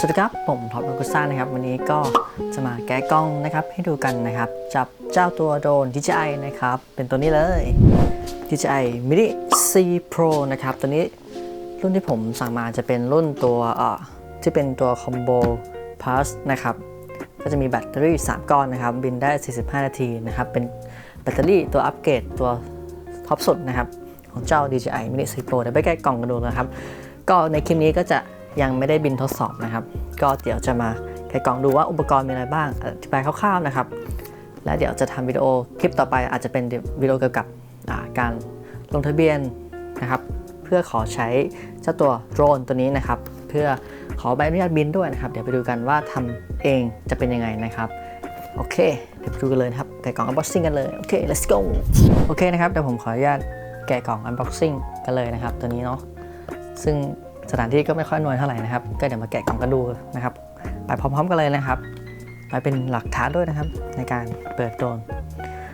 สวัสดีครับ ผมท็อปลูกุซ่านะครับ วันนี้ก็จะมาแกะกล้องนะครับให้ดูกันนะครับ จับเจ้าตัวโดรน DJI นะครับ เป็นตัวนี้เลย DJI Mini C Pro นะครับ ตัวนี้รุ่นที่ผมสั่งมาจะเป็นรุ่นตัวเอ่อที่เป็นตัว Combo Plus นะครับ ก็จะมีแบตเตอรี่ 3 ก้อนนะครับ บินได้ 45 นาทีนะครับ เป็นแบตเตอรี่ตัวอัปเกรดตัวท็อปสุดนะครับ ของเจ้า DJI Mini C Pro เดี๋ยวไปแกะกล่องกันดูนะครับ ก็ในคลิปนี้ก็จะ ยังไม่ได้บินทดสอบนะครับ ก็เดี๋ยวจะมาแกะกล่องดูว่าอุปกรณ์มีอะไรบ้างอธิบายคร่าวๆนะครับ และเดี๋ยวจะทำวิดีโอคลิปต่อไปอาจจะเป็นวิดีโอเกี่ยวกับการลงทะเบียนนะครับ เพื่อขอใช้เจ้าตัวโดรนตัวนี้นะครับ เพื่อขอใบอนุญาตบินด้วยนะครับ เดี๋ยวไปดูกันว่าทำเองจะเป็นยังไงนะครับโอเค เดี๋ยวไปดูกันเลยครับแกะกล่อง unboxing กันเลย โอเค let's go โอเคนะครับ เดี๋ยวผมขออนุญาตแกะกล่อง unboxing กันเลยนะครับ ตัวนี้เนาะ ซึ่ง สถานที่ก็ไม่ค่อยนวยเท่าไหร่นะครับ ก็เดี๋ยวมาแกะกล่องกันดูนะครับ ไปพร้อม ๆ กันเลยนะครับไปเป็นหลักฐานด้วยนะครับ ในการเปิดโดรน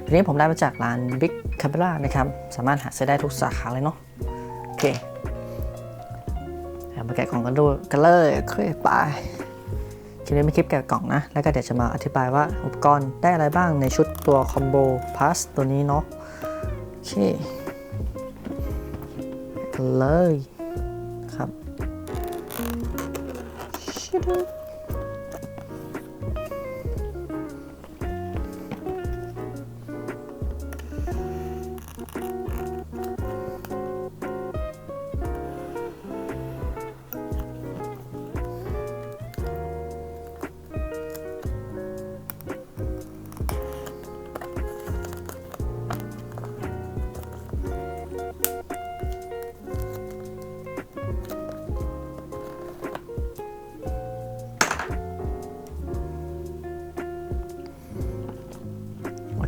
ทีนี้ผมได้มาจากร้าน Big Camera นะครับ สามารถหาซื้อได้ทุกสาขาเลยเนาะโอเคเดี๋ยวมาแกะกล่องกันดูกันเลยโอเคไปคลิปนี้เป็นคลิปแกะกล่องนะ แล้วก็เดี๋ยวจะมาอธิบายว่าอุปกรณ์ได้อะไรบ้างในชุดตัว Combo Plus ตัวนี้เนาะโอเคกันเลยครับ ชิ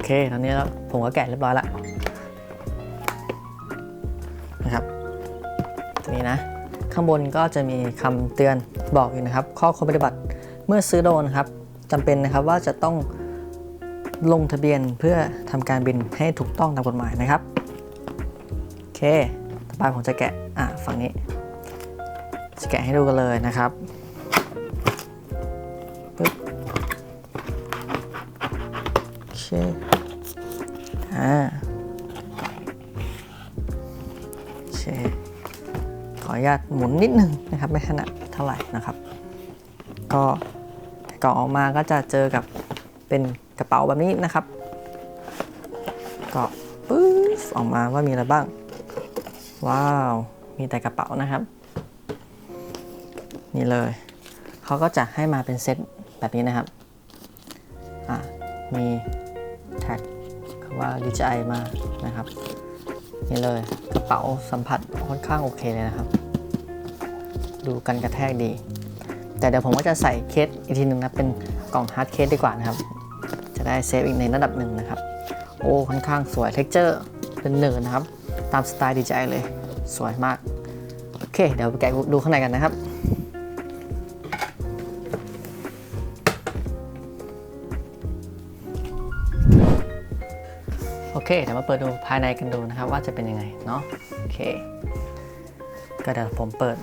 เค ตอนนี้แล้วผมก็แกะเรียบร้อยแล้วนะครับตัวนี้นะ ข้างบนก็จะมีคำเตือนบอกอยู่นะครับ ข้อควรปฏิบัติเมื่อซื้อโดนครับจำเป็นนะครับว่าจะต้องลงทะเบียนเพื่อทำการบินให้ถูกต้องตามกฎหมายนะครับโอเคต่อไปผมจะแกะอะฝั่งนี้ จะแกะให้ดูกันเลยนะครับปึ๊บโอเค ญาตหมุนนิดนึงนะครับไม่ขนาดเท่าไหร่นะครับ ก็กล่องออกมาก็จะเจอกับเป็นกระเป๋าแบบนี้นะครับ ก็ปึ๊บออกมาว่ามีอะไรบ้าง ว้าว มีแต่กระเป๋านะครับ นี่เลย เขาก็จะให้มาเป็นเซตแบบนี้นะครับอะมีแท็กคำว่า DJI มานะครับ นี่เลยกระเป๋าสัมผัสค่อนข้างโอเคเลยนะครับ ดูกันกระแทกดี แต่เดี๋ยวผมก็จะใส่เคสอีกทีหนึ่งนะเป็นกล่องฮาร์ดเคสดีกว่านะครับ จะได้เซฟอีกในระดับหนึ่งนะครับ โอ้ค่อนข้างสวยเท็กเจอร์เป็นเนิร์นะครับ ตามสไตล์ DJI เลย สวยมาก โอเค เดี๋ยวไปแกะดูข้างในกันนะครับโอเคเดี๋ยวมาเปิดดูภายในกันดูนะครับว่าจะเป็นยังไงเนาะโอเค ก็เดี๋ยวผมเปิด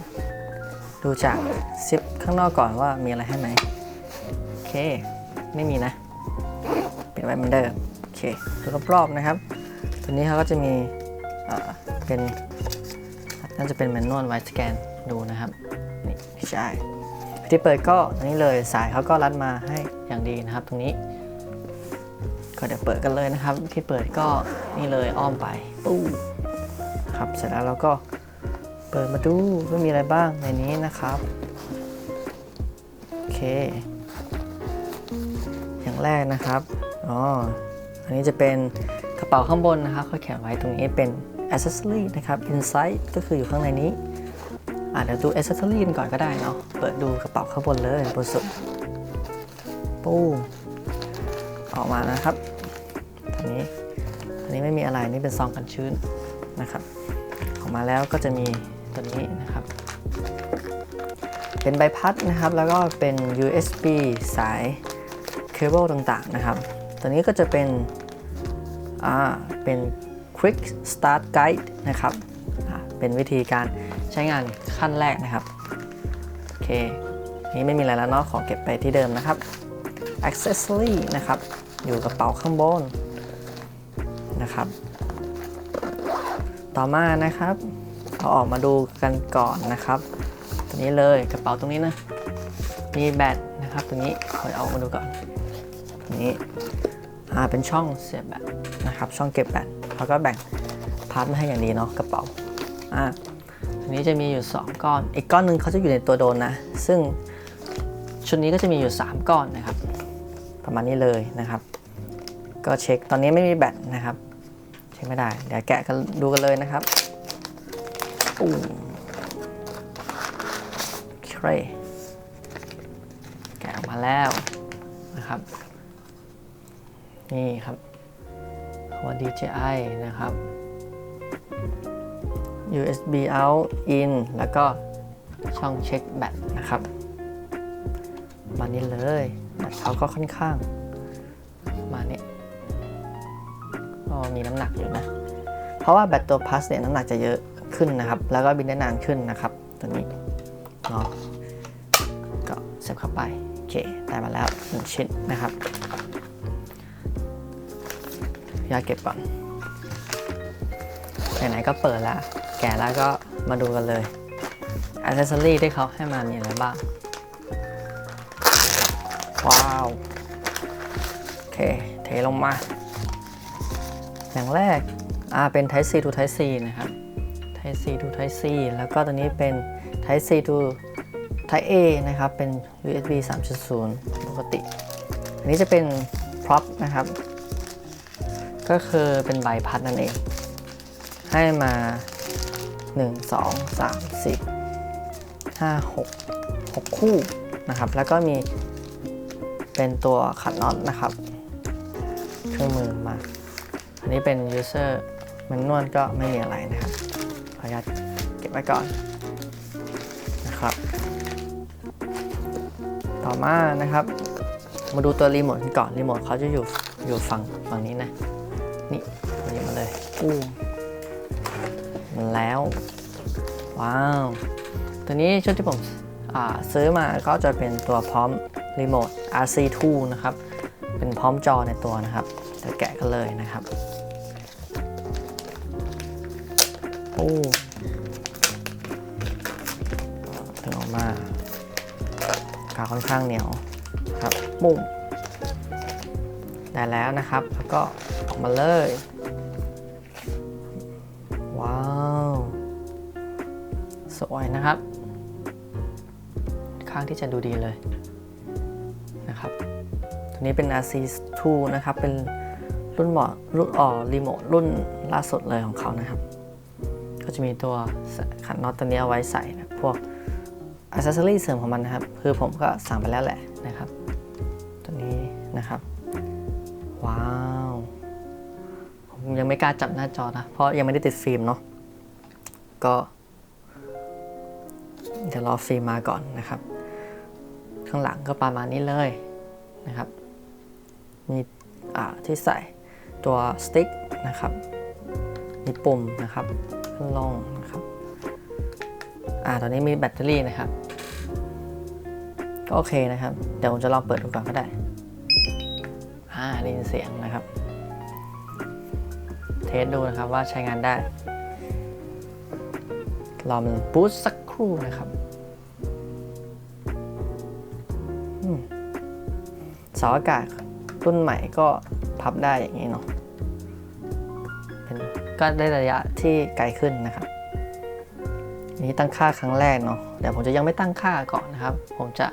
ดูจากซิปข้างนอกก่อนว่ามีอะไรให้ไหมโอเค ไม่มีนะเป็นไว้เหมือนเดิมโอเคดูรอบๆนะครับ ตัวนี้เขาก็จะมีเอ่อเป็นน่าจะเป็นแมนนวลไวสแกนดูนะครับนี่ใช่ที่เปิดก็อันนี้เลยสายเขาก็รัดมาให้อย่างดีนะครับ ตรงนี้ ก็เดี๋ยวเปิดกันเลยนะครับที่เปิดก็นี่เลยอ้อมไปตู้ครับเสร็จแล้วเราก็ เปิดมาดูว่ามีอะไรบ้างในนี้นะครับ โอเค อย่างแรกนะครับ อ๋อ อันนี้จะเป็นกระเป๋าข้างบนนะครับเขาเขียนไว้ตรงนี้เป็น accessory นะครับ inside ก็คืออยู่ข้างในนี้อะเดี๋ยวดู accessory กันก่อนก็ได้เนาะ เปิดดูกระเป๋าข้างบนเลยบนสุดปูออกมานะครับอันนี้ อันนี้ไม่มีอะไร นี่เป็นซองกันชื้นนะครับ ออกมาแล้วก็จะมี ตัวนี้นะครับ เป็นใบพัดนะครับ แล้วก็เป็น USB สายเคเบิลต่างๆนะครับ ตัวนี้ก็จะเป็น อ่า เป็น Quick Start Guide นะครับ เป็นวิธีการใช้งานขั้นแรกนะครับ โอเค นี่ไม่มีอะไรแล้วเนาะ ขอเก็บไปที่เดิมนะครับ accessory นะครับ อยู่กระเป๋าข้างบนนะครับ ต่อมานะครับ เราออกมาดูกันก่อนนะครับ ตัวนี้เลยกระเป๋าตรงนี้นะ มีแบตนะครับตรงนี้ขอเอามาดูก่อนตรงนี้อ่าเป็นช่องเสียบแบตนะครับ ช่องเก็บแบตแล้วก็แบ่งพาร์ทมาให้อย่างดีเนาะกระเป๋าอ่าทีนี้จะมีอยู่ 2 ก้อน อีกก้อนหนึ่งเขาจะอยู่ในตัวโดนนะ ซึ่งชุดนี้ก็จะมีอยู่ 3 ก้อนนะครับ ประมาณนี้เลยนะครับ ก็เช็คตอนนี้ไม่มีแบตนะครับ เช็คไม่ได้ เดี๋ยวแกะกันดูกันเลยนะครับ อู้เครแกะออกมาแล้วนะครับ นี่ครับหัว DJI นะครับ USB out in แล้วก็ช่องเช็คแบตนะครับมานี้เลยแบตเขาก็ค่อนข้าง มานี้ก็มีน้ำหนักอยู่นะ เพราะว่าแบตตัวพลัสเนี่ยน้ำหนักจะเยอะ ขึ้นนะครับ แล้วก็บินได้นานขึ้นนะครับ ตัวนี้เนาะก็เสียบเข้าไปโอเคได้มาแล้วหนึ่งชิ้นนะครับยาเก็บก่อนไหนๆก็เปิดแล้วแกะแล้วก็มาดูกันเลยอ c เซสซอรี่ที่เขาให้มามีอะไรบ้าง ว้าว โอเค เทลงมา อย่างแรก อ่า เป็น Type C to Type C นะครับ Type C to Type C แล้วก็ตัวนี้เป็น Type C to Type A นะครับ เป็น USB 3.0 ปกติ อันนี้จะเป็น prop นะครับ ก็คือเป็นใบพัดนั่นเอง ให้มา 1 2 3 4 5 6 6 คู่นะครับ แล้วก็มีเป็นตัวขัดน็อตนะครับ เครื่องมือมา อันนี้เป็น user manual ก็ไม่มีอะไรนะครับ ออนุญาตเก็บไว้ก่อนนะครับ ต่อมานะครับ มาดูตัวรีโมทกันก่อนรีโมทเขาจะอยู่อยู่ฝั่งฝั่งนี้นะ นี่หยิบมาเลยอู้มาแล้ว ว้าว ตัวนี้ชุดที่ผมอ่าซื้อมาก็จะเป็นตัวพร้อมรีโมท RC2 นะครับ เป็นพร้อมจอในตัวนะครับเดี๋ยวแกะกันเลยนะครับ โอ้ถึงออกมากาค่อนข้างเหนียวครับปุ้มได้แล้วนะครับ แล้วก็ออกมาเลย ว้าว สวยนะครับ ข้างที่จะดูดีเลยนะครับ ตัวนี้เป็น RC2 นะครับ เป็นรุ่นเหมาะรุ่นอ่อรีโมทรุ่นล่าสุดเลยของเขานะครับ จะมีตัวขันน็อตตัวนี้เอาไว้ใส่นะพวกอ c เซสซอรี่เสริมของมันนะครับ คือผมก็สั่งไปแล้วแหละนะครับ ตัวนี้นะครับ ว้าว ผมยังไม่กล้าจับหน้าจอนะ เพราะยังไม่ได้ติดฟิล์มเนาะก็ เดี๋ยวรอฟิล์มมาก่อนนะครับ ข้างหลังก็ประมาณนี้เลยนะครับ มีอ่าที่ใส่ตัวสติ๊กนะครับ มีปุ่มนะครับ ขึ้นลงนะครับอ่าตอนนี้มีแบตเตอรี่นะครับ ก็โอเคนะครับ เดี๋ยวผมจะลองเปิดดูก่อนก็ได้อ่าได้ยินเสียงนะครับ เทสดูนะครับว่าใช้งานได้รอมันบูสต์สักครู่นะครับอืมเสาอากาศรุ่นใหม่ก็พับได้อย่างนี้เนาะ ก็ได้ระยะที่ไกลขึ้นนะครับอันนี้ตั้งค่าครั้งแรกเนาะเดี๋ยวผมจะยังไม่ตั้งค่าก่อนนะครับ ผมจะ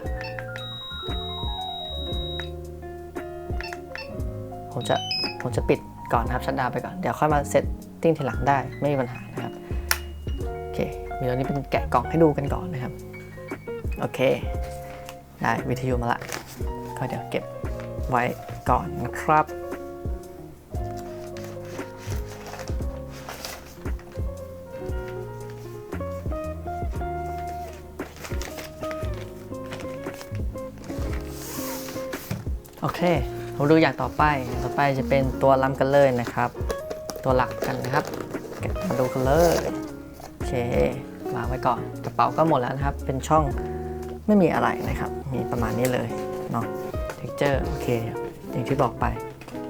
ผมจะผมจะปิดก่อนนะครับชัดดาวไปก่อน เดี๋ยวค่อยมาเซตติ้งทีหลังได้ไม่มีปัญหานะครับโอเควิดีโอนี้เป็นแกะกล่องให้ดูกันก่อนนะครับโอเค ได้วิทยุมาละก็เดี๋ยวเก็บไว้ก่อนนะครับ เคเราดูอย่างต่อไปต่อไปจะเป็นตัวลำกันเลยนะครับ ตัวหลักกันนะครับมาดูกันเลยโอเควางไว้ก่อนกระเป๋าก็หมดแล้วนะครับ เป็นช่องไม่มีอะไรนะครับ มีประมาณนี้เลยเนาะ texture โอเค อย่างที่บอกไป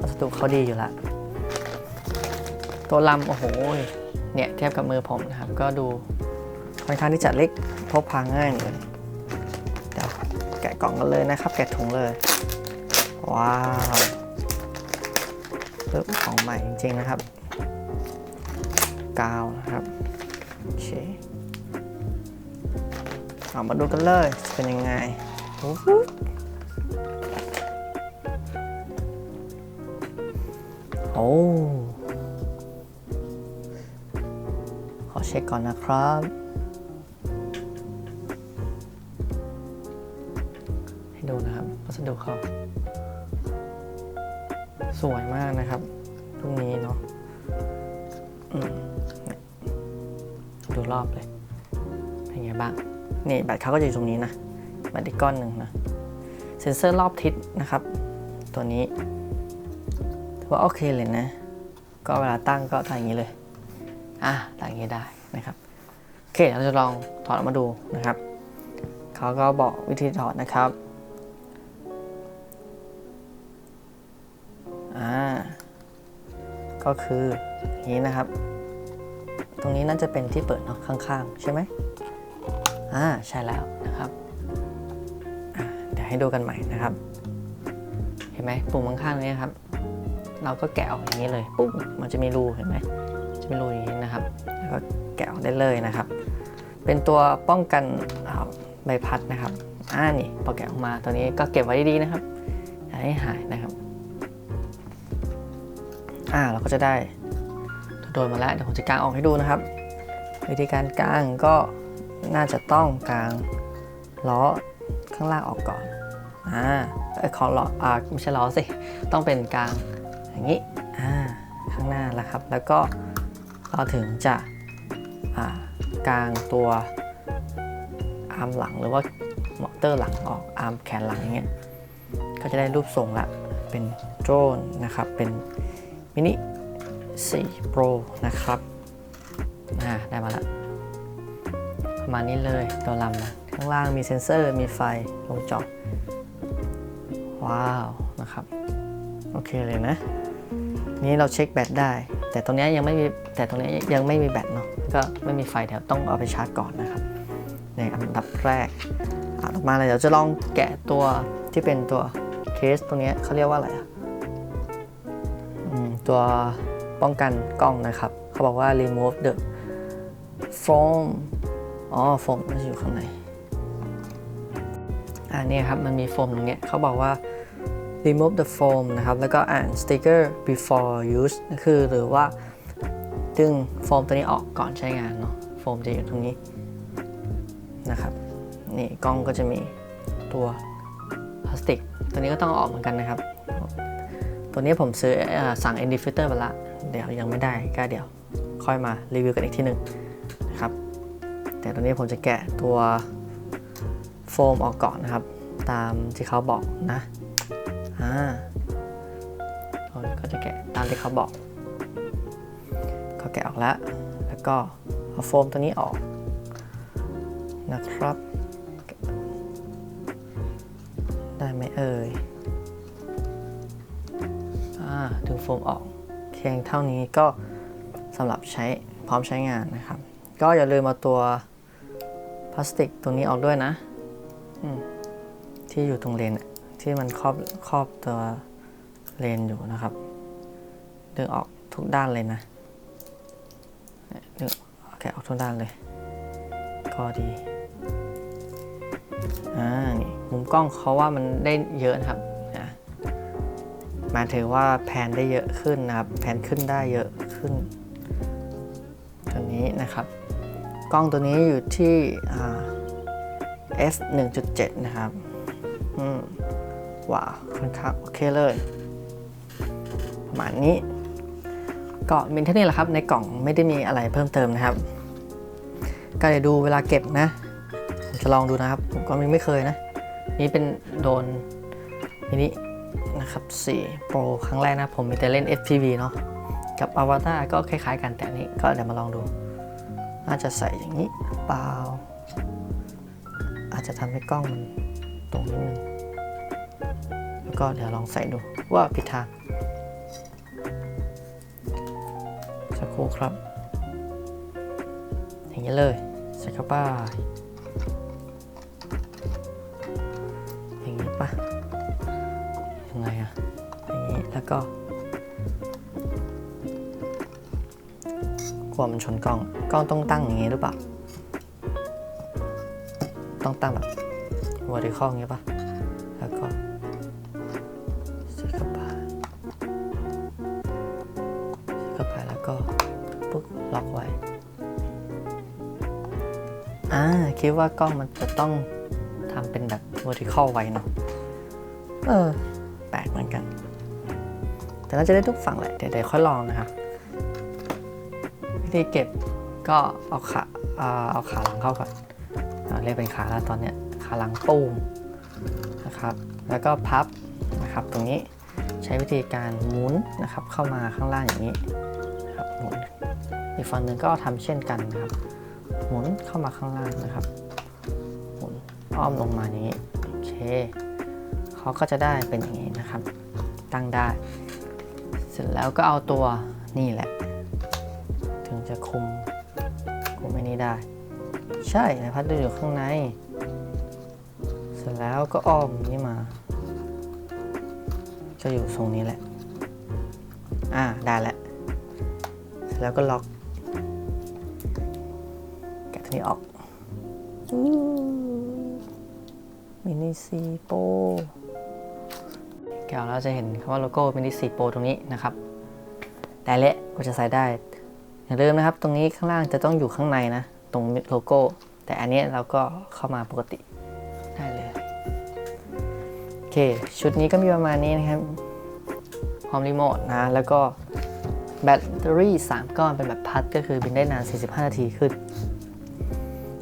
วัสดุเขาดีอยู่ละตัวลำโอ้โหเนี่ยเทียบกับมือผมนะครับ ก็ดูค่อนข้างที่จะเล็กพกพาง่ายเลยเดี๋ยวแกะกล่องกันเลยนะครับ แกะถุงเลย ว้าวเปึ๊บของใหม่จริงๆนะครับ กาวนะครับโอเคเอามาดูกันเลยเป็นยังไงโอ้โหโอ้ขอเช็คก่อนนะครับให้ดูนะครับวัสดุเขา สวยมากนะครับตรงนี้เนาะดูรอบเลย เป็นไงบ้าง นี่แบตเขาก็จะอยู่ตรงนี้นะ แบตอีกก้อนหนึ่งนะ เซ็นเซอร์รอบทิศนะครับ ตัวนี้ถือว่าโอเคเลยนะ ก็เวลาตั้งก็ตั้งอย่างนี้เลย อะตั้งอย่างนี้ได้นะครับ โอเค เราจะลองถอดออกมาดูนะครับ เขาก็บอกวิธีถอดนะครับ ก็คืออย่างนี้นะครับ ตรงนี้น่าจะเป็นที่เปิดเนาะข้างๆ ใช่ไหมอ่าใช่แล้วนะครับเดี๋ยวให้ดูกันใหม่นะครับ เห็นไหมปุ่มข้างๆนี้ครับ เราก็แกะออกอย่างนี้เลยปุ๊บมันจะมีรูเห็นไหมจะมีรูอย่างนี้นะครับ แล้วก็แกะออกได้เลยนะครับ เป็นตัวป้องกันใบพัดนะครับอ่านี่พอแกะออกมาตัวนี้ก็เก็บไว้ดีๆนะครับอย่าให้หายนะครับ อ่าเราก็จะได้โดนมาแล้วเดี๋ยวผมจะกางออกให้ดูนะครับ วิธีการกางก็น่าจะต้องกางล้อข้างล่างออกก่อนอ่าเอ้ยขอล้ออ่าไม่ใช่ล้อสิต้องเป็นกางอย่างนี้อ่าข้างหน้าแล้วครับ แล้วก็เราถึงจะอ่ากางตัวอาร์มหลังหรือว่ามอเตอร์หลังออกอาร์มแขนหลังอย่างเงี้ยก็จะได้รูปทรงละเป็นโดรนนะครับเป็น มินิ4 Pro นะครับอ่าได้มาแล้วประมาณนี้เลยตัวลำนะข้างล่างมีเซ็นเซอร์ มีไฟลงจอว้าว นะครับ โอเคเลยนะ นี่เราเช็คแบตได้ แต่ตรงนี้ยังไม่มีแต่ตรงนี้ยังไม่มีแบตเนาะก็ไม่มีไฟแถวต้องเอาไปชาร์จก่อนนะครับในอันดับแรกอะต่อมาเลยเดี๋ยวจะลองแกะตัวที่เป็นตัวเคสตรงนี้เขาเรียกว่าอะไรอะ ตัวป้องกันกล้องนะครับ เขาบอกว่า remove the foam อ๋อโฟมมันอยู่ข้างในอ่านี่ครับ มันมีโฟมตรงเนี้ยเขาบอกว่า remove the foam นะครับ แล้วก็อ่าน sticker before use คือหรือว่า ดึงโฟมตัวนี้ออกก่อนใช้งานเนาะโฟมจะอยู่ตรงนี้นะครับ นี่กล้องก็จะมีตัวพลาสติก ตัวนี้ก็ต้องออกเหมือนกันนะครับ ตัวนี้ผมซื้ออสั่ง End Filter ไปละเดี๋ยวยังไม่ได้ก็เดี๋ยวค่อยมารีวิวกันอีกทีหนึ่งนะครับ แต่ตัวนี้ผมจะแกะตัวโฟมออกก่อนนะครับ ตามที่เขาบอกนะอ่าก็จะแกะตามที่เขาบอก ก็แกะออกแล้ว แล้วก็เอาโฟมตัวนี้ออกนะครับ ได้ไหมเอ่ย ดึงโฟมออกเพียงเท่านี้ก็สำหรับใช้พร้อมใช้งานนะครับ ก็อย่าลืมเอาตัวพลาสติกตรงนี้ออกด้วยนะที่อยู่ตรงเลนที่มันครอบครอบตัวเลนอยู่นะครับ ดึงออกทุกด้านเลยนะดึงแกะออกทุกด้านเลย ก็ดีอ่านี่มุมกล้องเขาว่ามันได้เยอะนะครับ หมายถึงว่าแพนได้เยอะขึ้นนะครับแพนขึ้นได้เยอะขึ้นตัวนี้นะครับ กล้องตัวนี้อยู่ที่อ่า f 1.7 นะครับว้าวค่อนข้างโอเคเลย ประมาณนี้ ก็มีเท่านี้แหละครับ ในกล่องไม่ได้มีอะไรเพิ่มเติมนะครับ ก็เดี๋ยวดูเวลาเก็บนะ ผมจะลองดูนะครับ ผมก็ไม่เคยนะ นี่เป็นโดนมินิ นะครับ 4 Pro ครั้งแรกนะผมมีแต่เล่น FPV เนาะ กับ Avatar ก็คล้ายๆกันแต่นี้ก็เดี๋ยวมาลองดู น่าจะใส่อย่างนี้เปล่า อาจจะทำให้กล้องมันตรงนิดนึง แล้วก็เดี๋ยวลองใส่ดูว่าผิดทางสักครู่ครับ อย่างนี้เลยใส่เข้าไปอย่างนี้ปะ ไงอะอย่างนี้แล้วก็กลัวมันชนกล้อง กล้องต้องตั้งอย่างนี้หรือเปล่า ต้องตั้งแบบ vertical อย่างนี้ปะแล้วก็ใส่เข้าไปส่เข้าไปแล้วก็ปุ๊บล็อกไว้ อ่า คิดว่ากล้องมันจะต้องทำเป็นแบบ vertical ไว้เนาะเออ แต่น่าจะได้ทุกฝั่งแหละเดี๋ยวค่อยลองนะครับวิธีเก็บก็เอาขาอ่าเอาขาหลังเข้าก่อนอ่าเรียกเป็นขาแล้วตอนเนี้ยขาหลังปูมนะครับ แล้วก็พับนะครับตรงนี้ใช้วิธีการหมุนนะครับเข้ามาข้างล่างอย่างนี้นะครับหมุนอีกฝั่งหนึ่งก็ทำเช่นกันนะครับ หมุนเข้ามาข้างล่างนะครับ หมุนอ้อมลงมาอย่างนี้โอเคเขาก็จะได้เป็นอย่างนี้นะครับ ตั้งได้ ร็จแล้วก็เอาตัวนี่แหละ ถึงจะคุม คุมไอ้นี้ได้ ใช่นะพัดอยู่ข้างใน เสร็จแล้วก็อ้อมนี้มา จะอยู่ทรงนี้แหละ อ่าได้แล้วเสร็จแล้วก็ล็อกแกะตัวนี้ออกมินิซีโป แกะออกแล้วจะเห็นคำว่าโลโก้มินิซีโปตรงนี้นะครับได้แล้วก็จะใส่ได้ อย่าลืมนะครับ ตรงนี้ข้างล่างจะต้องอยู่ข้างในนะ ตรงโลโก้ แต่อันนี้เราก็เข้ามาปกติได้เลยโอเค ชุดนี้ก็มีประมาณนี้นะครับพร้อมรีโมทนะ แล้วก็แบตเตอรี่ 3 ก้อนเป็นแบบพัดก็คือบินได้นาน 45 นาทีขึ้น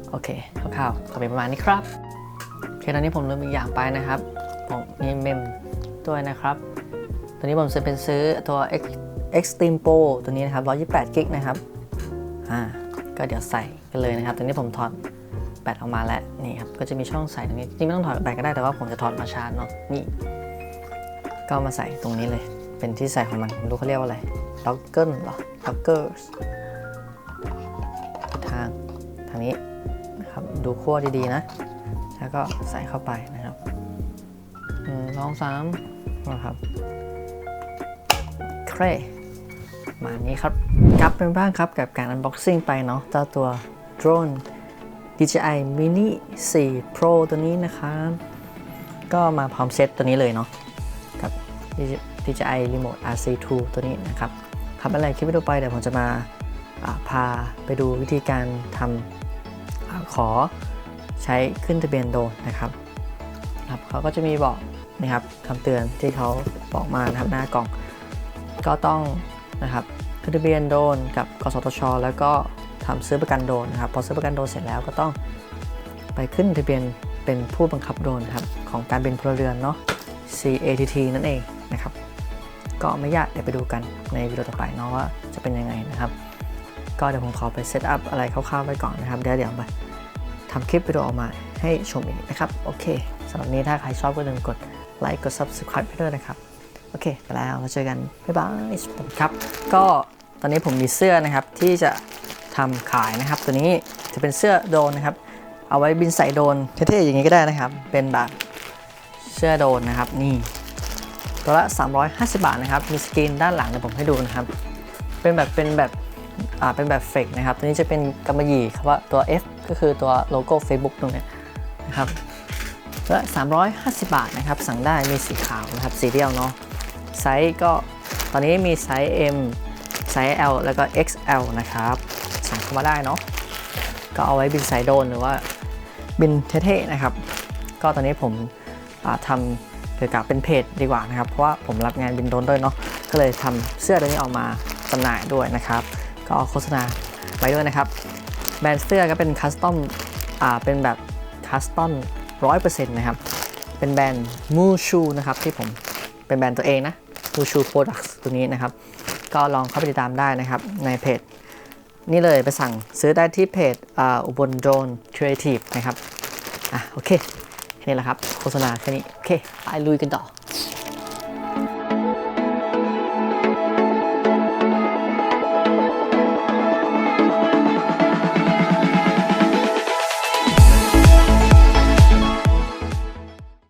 โอเคคร่าวๆก็เป็นประมาณนี้ครับ โอเค ตอนนี้ผมลืมอีกอย่างไปนะครับ ผมมีเมม ด้วยนะครับ ตัวนี้ผมซื้อเป็นซื้อตัว X Extreme Pro ตัวนี้นะครับ128กิกนะครับ อ่า ก็เดี๋ยวใส่กันเลยนะครับตอนนี้ผมถอดแบตออกมาแล้ว นี่ครับ ก็จะมีช่องใส่ตรงนี้ จริงไม่ต้องถอดแบตก็ได้ แต่ว่าผมจะถอดมาชาร์จเนาะ นี่ ก็มาใส่ตรงนี้เลย เป็นที่ใส่ของมันไม่รู้เขาเรียกว่าอะไรล็อกเกิลเหรอล็อกเกอร์ทาง ทางนี้นะครับ ดูขั้วดีๆนะ แล้วก็ใส่เข้าไปนะครับ หนึ่งสองสามนะครับเครมานี้ครับกลับเป็นบ้างครับกับการ unboxing ไปเนาะเจ้าตัว drone DJI Mini 4 Pro ตัวนี้นะครับก็มาพร้อมเซตตัวนี้เลยเนาะกับ DJI Remote RC2 ตัวนี้นะครับทำอะไรคลิปวิดีโอไปเดี๋ยวผมจะมาพาไปดูวิธีการทำอขอใช้ขึ้นทะเบียนโดนนะครับครับเขาก็จะมีบอก นะครับคำเตือนที่เขาบอกมานะครับหน้ากล่อง ก็ต้องนะครับขึ้นทะเบียนโดนกับกสทช แล้วก็ทำซื้อประกันโดนนะครับพอซื้อประกันโดนเสร็จแล้วก็ต้องไปขึ้นทะเบียนเป็นผู้บังคับโดนครับของการบินพลเรือนเนาะ CATT นั่นเองนะครับก็ไม่ยากเดี๋ยวไปดูกันในวิดีโอต่อไปเนาะว่าจะเป็นยังไงนะครับก็เดี๋ยวผมขอไปเซตอัพอะไรคร่าวๆไว้ก่อนนะครับเดี๋ยวเดี๋ยวมาทำคลิปวิดีโอออกมาให้ชมอีกนะครับ โอเคสำหรับนี้ถ้าใครชอบก็อย่าลืมกด ไลค์กด subscribe ให้ด้วยนะครับ โอเค ไปแล้วเราเจอกัน บ๊ายบายสวัสดีครับ ก็ตอนนี้ผมมีเสื้อนะครับที่จะทำขายนะครับ ตัวนี้จะเป็นเสื้อโดนนะครับ เอาไว้บินใส่โดนเท่ๆอย่างนี้ก็ได้นะครับ เป็นแบบเสื้อโดนนะครับ นี่ตัวละ 350 บาทนะครับ มีสกรีนด้านหลังเดี๋ยวผมให้ดูนะครับ เป็นแบบเป็นแบบอ่าเป็นแบบเฟกนะครับ ตัวนี้จะเป็นกำมะหยี่ครับว่าตัว F ก็คือตัวโลโก้ Facebook ตรงเนี้ยนะครับ ตัวละ350 บาทนะครับ สั่งได้มีสีขาวนะครับสีเดียวเนาะไซส์ก็ตอนนี้มีไซส์ M ไซส์ L แล้วก็ XL นะครับ สั่งเข้ามาได้เนาะก็เอาไว้บินสายโดนหรือว่าบินเท่ๆนะครับ ก็ตอนนี้ผมทำเกี่ยวกับเป็นเพจดีกว่านะครับ เพราะว่าผมรับงานบินโดนด้วยเนาะก็เลยทำเสื้อตัวนี้ออกมาจำหน่ายด้วยนะครับ ก็โฆษณาไว้ด้วยนะครับ แบรนด์เสื้อก็เป็นคัสตอมอ่าเป็นแบบคัสตอม ร้อยเปอร์เซ็นต์นะครับ เป็นแบรนด์มูชูนะครับที่ผมเป็นแบรนด์ตัวเองนะมูชูโปรดักต์ตัวนี้นะครับ ก็ลองเข้าไปติดตามได้นะครับในเพจ นี่เลยไปสั่งซื้อได้ที่เพจอุบลโดนครีเอทีฟนะครับ อะโอเค แค่นี้แหละครับ โฆษณาแค่นี้ โอเค ไปลุยกันต่อ